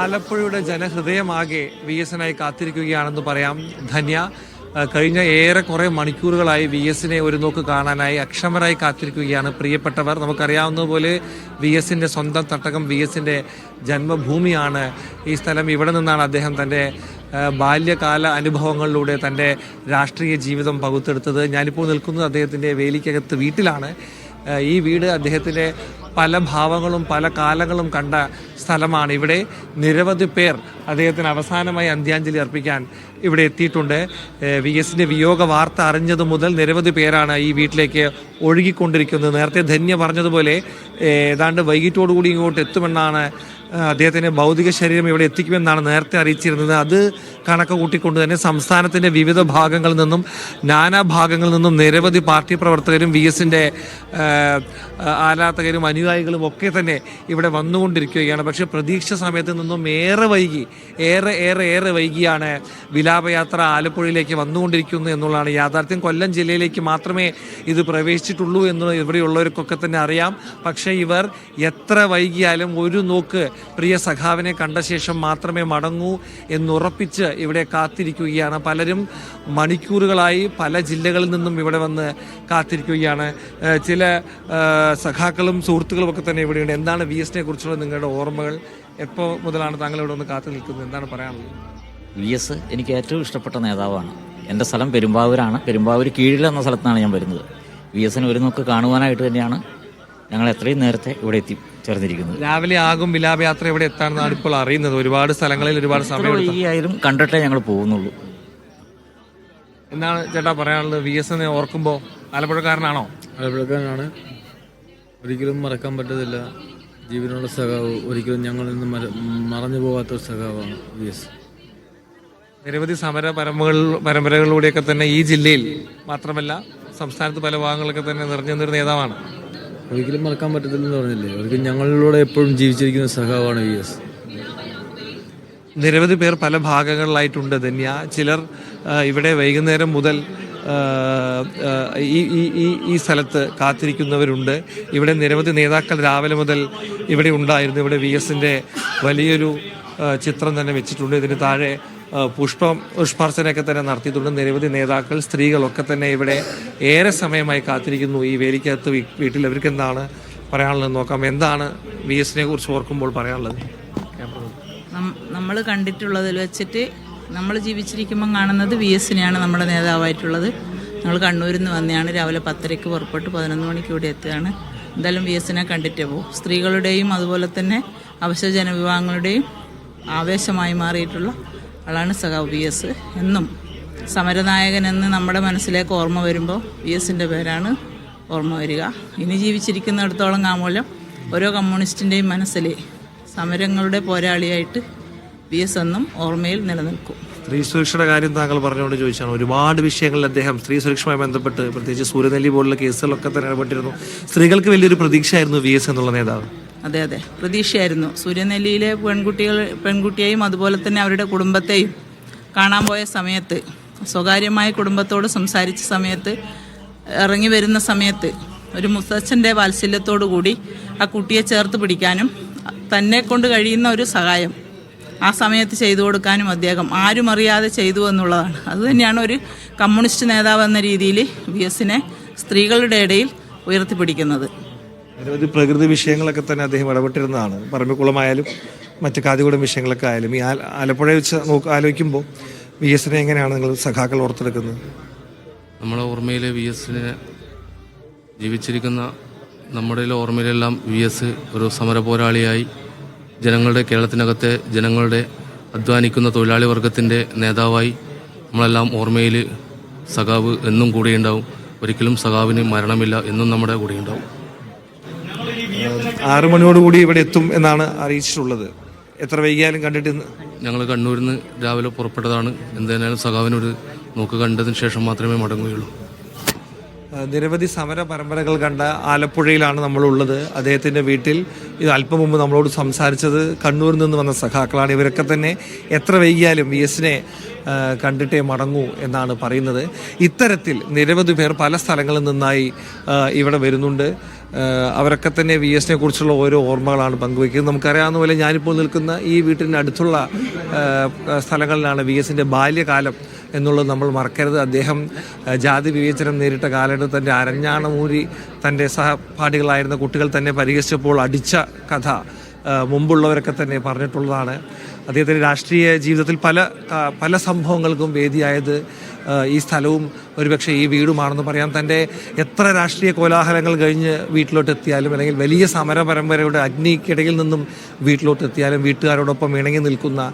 ആലപ്പുഴയുടെ ജനഹൃദയമാകെ V എസിനായി കാത്തിരിക്കുകയാണെന്ന് പറയാം ധന്യ. കഴിഞ്ഞ ഏറെ കുറെ മണിക്കൂറുകളായി വി എസിനെ ഒരു നോക്ക് കാണാനായി അക്ഷമരായി കാത്തിരിക്കുകയാണ് പ്രിയപ്പെട്ടവർ. നമുക്കറിയാവുന്നതുപോലെ വി എസിന്റെ സ്വന്തം തട്ടകം വി എസിന്റെ ജന്മഭൂമിയാണ് ഈ സ്ഥലം. ഇവിടെ നിന്നാണ് അദ്ദേഹം തന്റെ ബാല്യകാല അനുഭവങ്ങളിലൂടെ തന്റെ രാഷ്ട്രീയ ജീവിതം പകുത്തെടുത്തത്. ഞാനിപ്പോൾ നിൽക്കുന്നത് അദ്ദേഹത്തിന്റെ വേലിക്കകത്ത് വീട്ടിലാണ്. ഈ വീട് അദ്ദേഹത്തിന്റെ പല ഭാവങ്ങളും പല കാലങ്ങളും കണ്ട സ്ഥലമാണ്. ഇവിടെ നിരവധി പേർ അദ്ദേഹത്തിന് അവസാനമായി അന്ത്യാഞ്ജലി അർപ്പിക്കാൻ ഇവിടെ എത്തിയിട്ടുണ്ട്. വി എസിന്റെ വിയോഗ വാർത്ത അറിഞ്ഞത് മുതൽ നിരവധി പേരാണ് ഈ വീട്ടിലേക്ക് ഒഴുകിക്കൊണ്ടിരിക്കുന്നത്. നേരത്തെ ധന്യ പറഞ്ഞതുപോലെ ഏതാണ്ട് വൈകിട്ടോടുകൂടി ഇങ്ങോട്ട് എത്തുമെന്നാണ് അദ്ദേഹത്തിന്റെ ഭൗതിക ശരീരം ഇവിടെ എത്തിക്കുമെന്നാണ് നേരത്തെ അറിയിച്ചിരുന്നത്. അത് കണക്ക് കൂട്ടിക്കൊണ്ട് തന്നെ സംസ്ഥാനത്തിന്റെ വിവിധ ഭാഗങ്ങളിൽ നിന്നും നാനാ ഭാഗങ്ങളിൽ നിന്നും നിരവധി പാർട്ടി പ്രവർത്തകരും വി എസിന്റെ ആരാധകരും അനുയായികളും ഒക്കെ തന്നെ ഇവിടെ വന്നുകൊണ്ടിരിക്കുകയാണ്. പക്ഷേ പ്രതീക്ഷ സമയത്ത് നിന്നും ഏറെ വൈകി ഏറെ ഏറെ ഏറെ വൈകിയാണ് വിലാപയാത്ര ആലപ്പുഴയിലേക്ക് വന്നുകൊണ്ടിരിക്കുന്നു എന്നുള്ളതാണ് യാഥാർത്ഥ്യം. കൊല്ലം ജില്ലയിലേക്ക് മാത്രമേ ഇത് പ്രവേശിച്ചിട്ടുള്ളൂ എന്ന് ഇവിടെയുള്ളവർക്കൊക്കെ തന്നെ അറിയാം. പക്ഷേ ഇവർ എത്ര വൈകിയാലും ഒരു നോക്ക് പ്രിയ സഖാവിനെ കണ്ട ശേഷം മാത്രമേ മടങ്ങൂ എന്നുറപ്പിച്ച് ഇവിടെ കാത്തിരിക്കുകയാണ്. പലരും മണിക്കൂറുകളായി പല ജില്ലകളിൽ നിന്നും ഇവിടെ വന്ന് കാത്തിരിക്കുകയാണ്. ചില സഖാക്കളും സുഹൃത്തുക്കളും ഒക്കെ തന്നെ ഇവിടെയുണ്ട്. എന്താണ് വി എസിനെ കുറിച്ചുള്ള നിങ്ങളുടെ ഓർമ്മകൾ? എപ്പോൾ മുതലാണ് താങ്കൾ ഇവിടെ ഒന്ന് കാത്തു നിൽക്കുന്നത്? എന്താണ് പറയാനുള്ളത്? വി എസ് എനിക്ക് ഏറ്റവും ഇഷ്ടപ്പെട്ട നേതാവാണ്. എന്റെ സ്ഥലം പെരുമ്പാവൂരാണ്. പെരുമ്പാവൂർ കീഴിൽ എന്ന സ്ഥലത്താണ് ഞാൻ വരുന്നത്. വി എസിനെ ഒരു നോക്ക് കാണുവാനായിട്ട് തന്നെയാണ് ഞങ്ങൾ എത്രയും നേരത്തെ ഇവിടെ എത്തി ചേർന്നിരിക്കുന്നത്. രാവിലെ ആകും വിലാപയാത്ര ഇവിടെ എത്താണെന്നാണ് ഇപ്പോൾ അറിയുന്നത്. ഒരുപാട് സ്ഥലങ്ങളിൽ ഒരുപാട് സമയം ഈ ആയാലും കണ്ടിട്ടേ ഞങ്ങൾ പോകുന്നുള്ളൂ. എന്നാണ് ചേട്ടാ പറയാനുള്ളത്? വി എസ് എന്നെ ഓർക്കുമ്പോൾ ആലപ്പുഴക്കാരനാണോ? ആലപ്പുഴക്കാരനാണ്. ഒരിക്കലും മറക്കാൻ പറ്റത്തില്ല. ജീവനുള്ള സഖാവ് ഒരിക്കലും ഞങ്ങളിൽ നിന്ന് മറഞ്ഞു പോകാത്ത ഒരു സഖാവാണ് വി എസ് നിരവധി സമര പരമ്പകൾ പരമ്പരകളിലൂടെയൊക്കെ തന്നെ ഈ ജില്ലയിൽ മാത്രമല്ല സംസ്ഥാനത്ത് പല ഭാഗങ്ങളിലൊക്കെ തന്നെ നിറഞ്ഞു നിന്നൊരു നേതാവാണ്. ഒരിക്കലും മറക്കാൻ പറ്റത്തില്ലെന്ന് പറഞ്ഞില്ലേ? ഒരിക്കലും ഞങ്ങളിലൂടെ എപ്പോഴും ജീവിച്ചിരിക്കുന്ന സഖാവാണ് വി എസ് നിരവധി പേർ പല ഭാഗങ്ങളിലായിട്ടുണ്ട്. ധന്യ ചിലർ ഇവിടെ വൈകുന്നേരം മുതൽ ഈ ഈ ഈ സ്ഥലത്ത് കാത്തിരിക്കുന്നവരുണ്ട്. ഇവിടെ നിരവധി നേതാക്കൾ രാവിലെ മുതൽ ഇവിടെ ഉണ്ടായിരുന്നു. ഇവിടെ വി എസിന്റെ വലിയൊരു ചിത്രം തന്നെ വെച്ചിട്ടുണ്ട്. ഇതിന് താഴെ പുഷ്പം പുഷ്പാർച്ചനയൊക്കെ തന്നെ നടത്തിയിട്ടുണ്ട്. നിരവധി നേതാക്കൾ സ്ത്രീകളൊക്കെ തന്നെ ഇവിടെ ഏറെ സമയമായി കാത്തിരിക്കുന്നു. ഈ വേലിക്കകത്ത് വീട്ടിൽ അവർക്ക് എന്താണ് പറയാനുള്ളത് നോക്കാം. എന്താണ് വി എസിനെ കുറിച്ച് ഓർക്കുമ്പോൾ പറയാനുള്ളത്? നമ്മൾ കണ്ടിട്ടുള്ളതിൽ വെച്ചിട്ട് നമ്മൾ ജീവിച്ചിരിക്കുമ്പം കാണുന്നത് വി എസിനെയാണ് നമ്മുടെ നേതാവായിട്ടുള്ളത്. ഞങ്ങൾ കണ്ണൂരിൽ നിന്ന് വന്നെയാണ്. രാവിലെ പത്തരയ്ക്ക് പുറപ്പെട്ട് പതിനൊന്ന് മണിക്ക് ഇവിടെ എത്തുകയാണ്. എന്തായാലും വി എസിനെ കണ്ടിട്ടേ പോകും സ്ത്രീകളുടെയും അതുപോലെ തന്നെ അവശ ജനവിഭാഗങ്ങളുടെയും ആവേശമായി മാറിയിട്ടുള്ള ആളാണ് സഖാവ് വി എസ് എന്നും സമരനായകൻ എന്ന് നമ്മുടെ മനസ്സിലേക്ക് ഓർമ്മ വരുമ്പോൾ വി എസിന്റെ പേരാണ് ഓർമ്മ വരിക. ഇനി ജീവിച്ചിരിക്കുന്നിടത്തോളം കാമൂലം ഓരോ കമ്മ്യൂണിസ്റ്റിന്റെയും മനസ്സിൽ സമരങ്ങളുടെ പോരാളിയായിട്ട് വി എസ് എന്നും ഓർമ്മയിൽ നിലനിൽക്കും. സ്ത്രീ സുരക്ഷയുടെ കാര്യം താങ്കൾ പറഞ്ഞുകൊണ്ട് ചോദിച്ചാണ്. ഒരുപാട് വിഷയങ്ങളിൽ അദ്ദേഹം സ്ത്രീ സുരക്ഷയുമായി ബന്ധപ്പെട്ട് പ്രത്യേകിച്ച് സൂര്യനെല്ലി പോലുള്ള കേസുകളൊക്കെ തന്നെ ഇടപെട്ടിരുന്നു. സ്ത്രീകൾക്ക് വലിയൊരു പ്രതീക്ഷയായിരുന്നു വി എസ് എന്നുള്ള നേതാവ്. അതെ അതെ. പ്രതീക്ഷയായിരുന്നു. സൂര്യനെല്ലിയിലെ പെൺകുട്ടികൾ പെൺകുട്ടിയെയും അതുപോലെ തന്നെ അവരുടെ കുടുംബത്തെയും കാണാൻ പോയ സമയത്ത് സ്വകാര്യമായ കുടുംബത്തോട് സംസാരിച്ച സമയത്ത് ഇറങ്ങി വരുന്ന സമയത്ത് ഒരു മുത്തച്ഛന്റെ വാത്സല്യത്തോടു കൂടി ആ കുട്ടിയെ ചേർത്ത് പിടിക്കാനും തന്നെ കൊണ്ട് കഴിയുന്ന ഒരു സഹായം ആ സമയത്ത് ചെയ്തു കൊടുക്കാനും അദ്ദേഹം ആരും അറിയാതെ ചെയ്തു എന്നുള്ളതാണ്. അതുതന്നെയാണ് ഒരു കമ്മ്യൂണിസ്റ്റ് നേതാവ് എന്ന രീതിയിൽ വി എസിനെ സ്ത്രീകളുടെ ഇടയിൽ ഉയർത്തിപ്പിടിക്കുന്നത്. നിരവധി പ്രകൃതി വിഷയങ്ങളൊക്കെ തന്നെ അദ്ദേഹം ഇടപെട്ടിരുന്നതാണ്. പറമ്പിക്കുളമായാലും മറ്റ് കാതികുടം വിഷയങ്ങളൊക്കെ ആയാലും. ഈ ആലപ്പുഴ വെച്ച് നോക്ക് ആലോചിക്കുമ്പോൾ വി എസിനെ എങ്ങനെയാണ് നിങ്ങൾ സഖാക്കൾ ഓർത്തെടുക്കുന്നത്? നമ്മുടെ ഓർമ്മയിലെ വി എസിനെ ജീവിച്ചിരിക്കുന്ന നമ്മുടെ ഓർമ്മയിലെല്ലാം വി എസ് ഒരു സമര പോരാളിയായി ജനങ്ങളുടെ കേരളത്തിനകത്തെ ജനങ്ങളുടെ അധ്വാനിക്കുന്ന തൊഴിലാളി വർഗത്തിന്റെ നേതാവായി നമ്മളെല്ലാം ഓർമ്മയിൽ സഖാവ് എന്നും കൂടെയുണ്ടാവും. ഒരിക്കലും സഖാവിന് മരണമില്ല എന്നും നമ്മുടെ കൂടെയുണ്ടാവും. ആറു മണിയോടുകൂടി ഇവിടെ എത്തും എന്നാണ് അറിയിച്ചിട്ടുള്ളത്. എത്ര വൈകിയാലും കണ്ടിട്ട് ഞങ്ങൾ കണ്ണൂരിൽ നിന്ന് രാവിലെ പുറപ്പെട്ടതാണ്. എന്തായാലും സഖാവിനൊരു നോക്ക് കണ്ടതിന് ശേഷം മാത്രമേ മടങ്ങുകയുള്ളൂ. നിരവധി സമര പരമ്പരകൾ കണ്ട ആലപ്പുഴയിലാണ് നമ്മളുള്ളത്. അദ്ദേഹത്തിന്റെ വീട്ടിൽ ഇത് അല്പം മുമ്പ് നമ്മളോട് സംസാരിച്ചത് കണ്ണൂരിൽ നിന്ന് വന്ന സഖാക്കളാണ്. ഇവരൊക്കെ തന്നെ എത്ര വൈകിയാലും വി എസിനെ കണ്ടിട്ടേ മടങ്ങൂ എന്നാണ് പറയുന്നത്. ഇത്തരത്തിൽ നിരവധി പേർ പല സ്ഥലങ്ങളിൽ നിന്നായി ഇവിടെ വരുന്നുണ്ട്. അവരൊക്കെ തന്നെ വി എസിനെ കുറിച്ചുള്ള ഓരോ ഓർമ്മകളാണ് പങ്കുവയ്ക്കുന്നത്. നമുക്കറിയാവുന്ന പോലെ ഞാനിപ്പോൾ നിൽക്കുന്ന ഈ വീട്ടിന്റെ അടുത്തുള്ള സ്ഥലങ്ങളിലാണ് വി എസിന്റെ ബാല്യകാലം എന്നുള്ളത് നമ്മൾ മറക്കരുത്. അദ്ദേഹം ജാതി വിവേചനം നേരിട്ട കാലഘട്ടത്തിൽ തന്റെ അരഞ്ഞാണമൂരി തന്റെ സഹപാഠികളായിരുന്ന കുട്ടികൾ തന്നെ പരിഹസിച്ചപ്പോൾ അടിച്ച കഥ മുമ്പുള്ളവരൊക്കെ തന്നെ പറഞ്ഞിട്ടുള്ളതാണ്. അദ്ദേഹത്തിന്റെ രാഷ്ട്രീയ ജീവിതത്തിൽ പല പല സംഭവങ്ങൾക്കും വേദിയായത് ഈ സ്ഥലവും ഒരുപക്ഷെ ഈ വീടുമാണെന്ന് പറയാം. തന്റെ എത്ര രാഷ്ട്രീയ കോലാഹലങ്ങൾ കഴിഞ്ഞ് വീട്ടിലോട്ട് എത്തിയാലും അല്ലെങ്കിൽ വലിയ സമര പരമ്പരയുടെ അഗ്നിക്കിടയിൽ നിന്നും വീട്ടിലോട്ട് എത്തിയാലും വീട്ടുകാരോടൊപ്പം ഇണങ്ങി നിൽക്കുന്ന